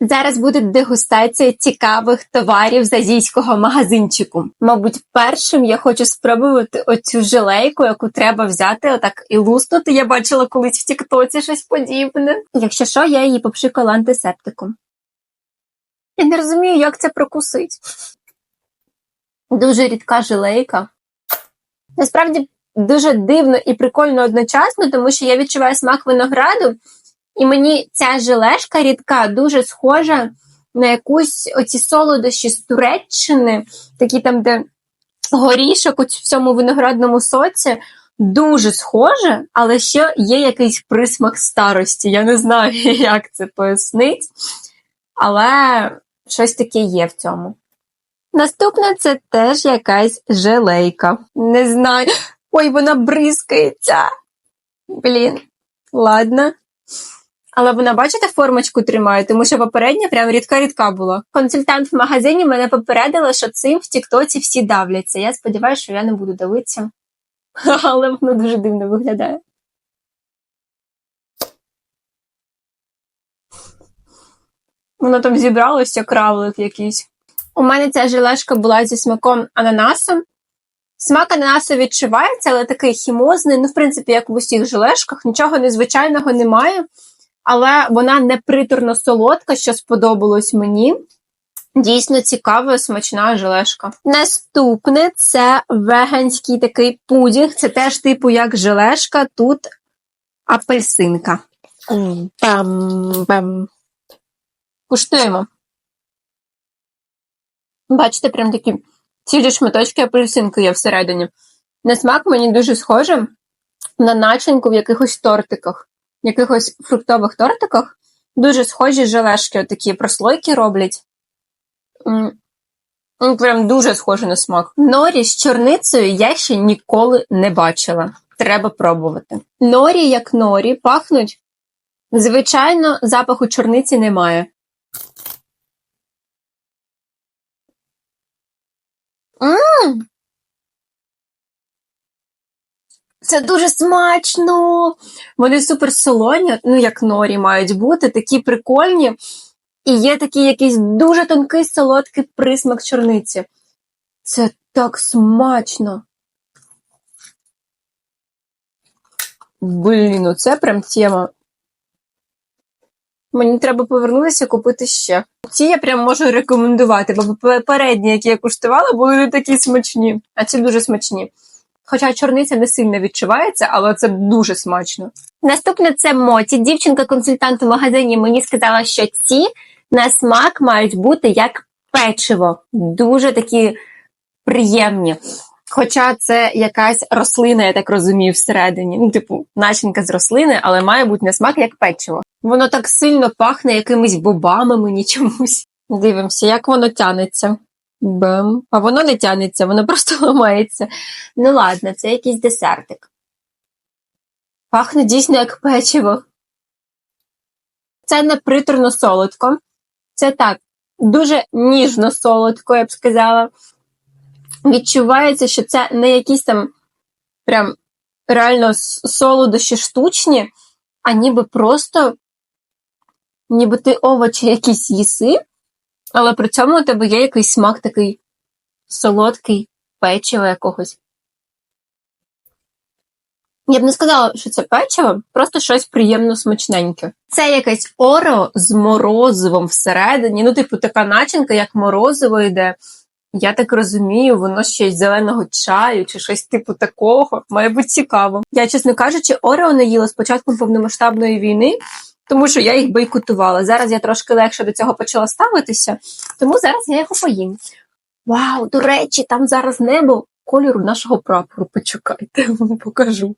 Зараз буде дегустація цікавих товарів з азійського магазинчику. Мабуть, першим я хочу спробувати оцю жилейку, яку треба взяти, отак і луснути. Я бачила колись в Тіктоці щось подібне. Якщо що, я її попшикала антисептиком. Я не розумію, як це прокусить. Дуже рідка жилейка. Насправді дуже дивно і прикольно одночасно, тому що я відчуваю смак винограду, і мені ця жилешка рідка дуже схожа на якусь оці солодощі з Туреччини, такі там, де горішок у цьому виноградному соці. Дуже схоже, але ще є якийсь присмак старості. Я не знаю, як це пояснить, але щось таке є в цьому. Наступне це теж якась желейка. Не знаю. Ой, вона бризкається. Блін, ладно. Але вона, бачите, формочку тримає, тому що попередня прям рідка-рідка була. Консультант в магазині мене попередила, що цим в Тіктоці всі давляться. Я сподіваюся, що я не буду давитися. Але воно дуже дивно виглядає. Воно там зібралося кравлик якийсь. У мене ця желешка була зі смаком ананасу. Смак ананасу відчувається, але такий хімозний. Ну, в принципі, як в усіх желешках, нічого незвичайного немає. Але вона не приторно солодка, що сподобалось мені. Дійсно цікава, смачна желешка. Наступне це веганський такий пудінг. Це теж, типу, як желешка, тут апельсинка. Бам-бам. Куштуємо. Бачите, прям такі цілі шматочки апельсинки є всередині. На смак мені дуже схоже на начинку в якихось тортиках, якихось фруктових тортиках. Дуже схожі желешки, такі прослойки роблять. Ну, Прям дуже схоже на смак. Норі з чорницею я ще ніколи не бачила. Треба пробувати. Норі, як норі, пахнуть. Звичайно, запаху чорниці немає. Мм! Це дуже смачно. Вони супер солоні, ну як норі мають бути, такі прикольні. І є такий якийсь дуже тонкий солодкий присмак чорниці. Це так смачно. Блін, ну це прям тема. Мені треба повернутися купити ще. Ці я прям можу рекомендувати, бо попередні, які я куштувала, були не такі смачні, а ці дуже смачні. Хоча чорниця не сильно відчувається, але це дуже смачно. Наступне це моті. Дівчинка-консультант у магазині мені сказала, що ці на смак мають бути як печиво. Дуже такі приємні. Хоча це якась рослина, я так розумію, всередині. Ну, типу, начинка з рослини, але має бути на смак як печиво. Воно так сильно пахне якимись бобами мені чомусь. Дивимося, як воно тянеться. Бем. А воно не тянеться, воно просто ламається. Ну ладно, це якийсь десертик. Пахне дійсно як печиво. Це не приторно солодко. Це так, дуже ніжно солодко, я б сказала. Відчувається, що це не якісь там прям реально солодощі штучні, а ніби просто, ніби ти овочі якісь їси, але при цьому у тебе є якийсь смак такий солодкий, печиво якогось. Я б не сказала, що це печиво, просто щось приємно смачненьке. Це якесь орео з морозивом всередині. Ну, типу, така начинка, як морозиво йде. Я так розумію, воно ще й зеленого чаю чи щось типу такого. Має бути цікаво. Я, чесно кажучи, Орео не їла з початком повномасштабної війни, тому що я їх бойкотувала. Зараз я трошки легше до цього почала ставитися, тому зараз я його поїм. Вау, до речі, там зараз небо кольору нашого прапору. Почекайте, вам покажу.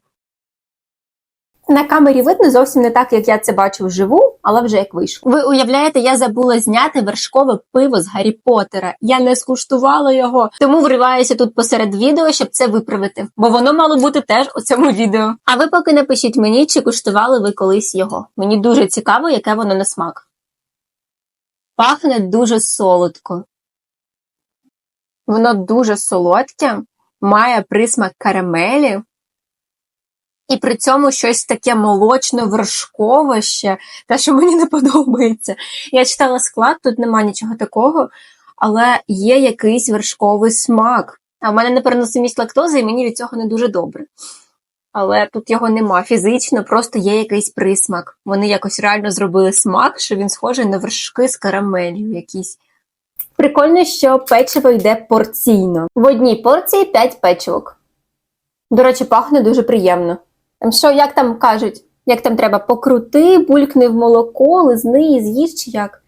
На камері видно зовсім не так, як я це бачу вживу, але вже як вийшло. Ви уявляєте, я забула зняти вершкове пиво з Гаррі Поттера. Я не скуштувала його, тому вриваюся тут посеред відео, щоб це виправити. Бо воно мало бути теж у цьому відео. А ви поки напишіть мені, чи куштували ви колись його. Мені дуже цікаво, яке воно на смак. Пахне дуже солодко. Воно дуже солодке, має присмак карамелі. І при цьому щось таке молочно-вершкове ще, те, що мені не подобається. Я читала склад, тут нема нічого такого, але є якийсь вершковий смак. А в мене непереносимість лактози, і мені від цього не дуже добре. Але тут його нема. Фізично просто є якийсь присмак. Вони якось реально зробили смак, що він схожий на вершки з карамелью якісь. Прикольно, що печиво йде порційно. В одній порції 5 печивок. До речі, пахне дуже приємно. Що, як там кажуть, як там треба покрути, булькни в молоко, лизни і з'їж чи як?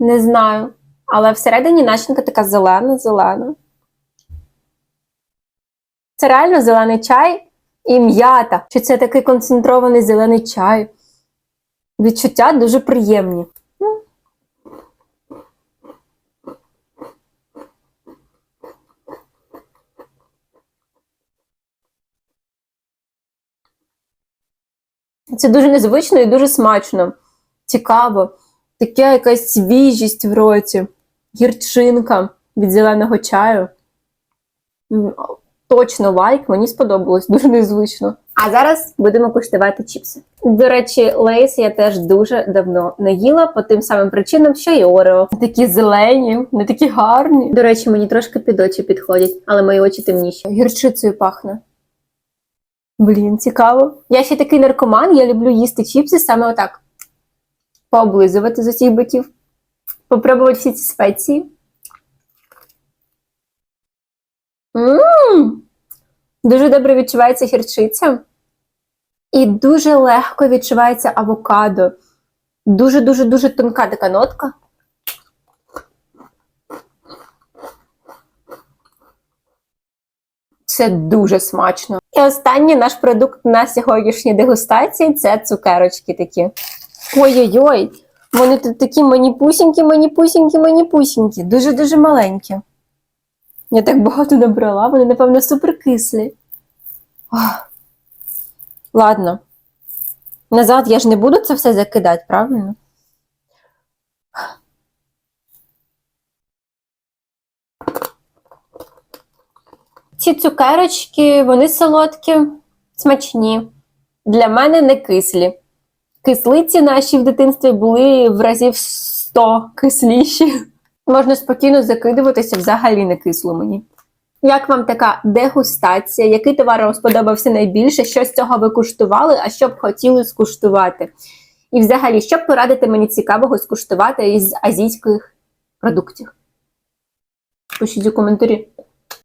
Не знаю. Але всередині начинка така зелена, зелена. Це реально зелений чай і м'ята. Чи це такий концентрований зелений чай? Відчуття дуже приємні. Це дуже незвично і дуже смачно. Цікаво. Така якась свіжість в роті, гірчинка від зеленого чаю. Точно лайк, мені сподобалось, дуже незвично. А зараз будемо куштувати чіпси. До речі, лейс я теж дуже давно не їла по тим самим причинам, що і Орео. Такі зелені, не такі гарні. До речі, мені трошки під очі підходять, але мої очі темніші. Гірчицею пахне. Блін, цікаво. Я ще такий наркоман, я люблю їсти чіпси саме отак. Пооблизувати з усіх боків, попробувати всі ці спеції. Мм! Дуже добре відчувається гірчиця. І дуже легко відчувається авокадо. Дуже-дуже дуже тонка така нотка. Це дуже смачно. І останній наш продукт на сьогоднішній дегустації це цукерочки такі. Ой-ой-ой! Вони тут такі маніпусінькі, маніпусінькі, маніпусінькі, дуже-дуже маленькі. Я так багато набрала, вони, напевно, суперкислі. Ох. Ладно. Назад я ж не буду це все закидати, правильно? Ці цукерочки, вони солодкі, смачні. Для мене не кислі. Кислиці наші в дитинстві були в разів 100 кисліші. Можна спокійно закидуватися взагалі не кисло мені. Як вам така дегустація? Який товар вам сподобався найбільше? Що з цього ви куштували, а що б хотіли скуштувати? І взагалі, що б порадити мені цікавого скуштувати із азійських продуктів? Пишіть у коментарі.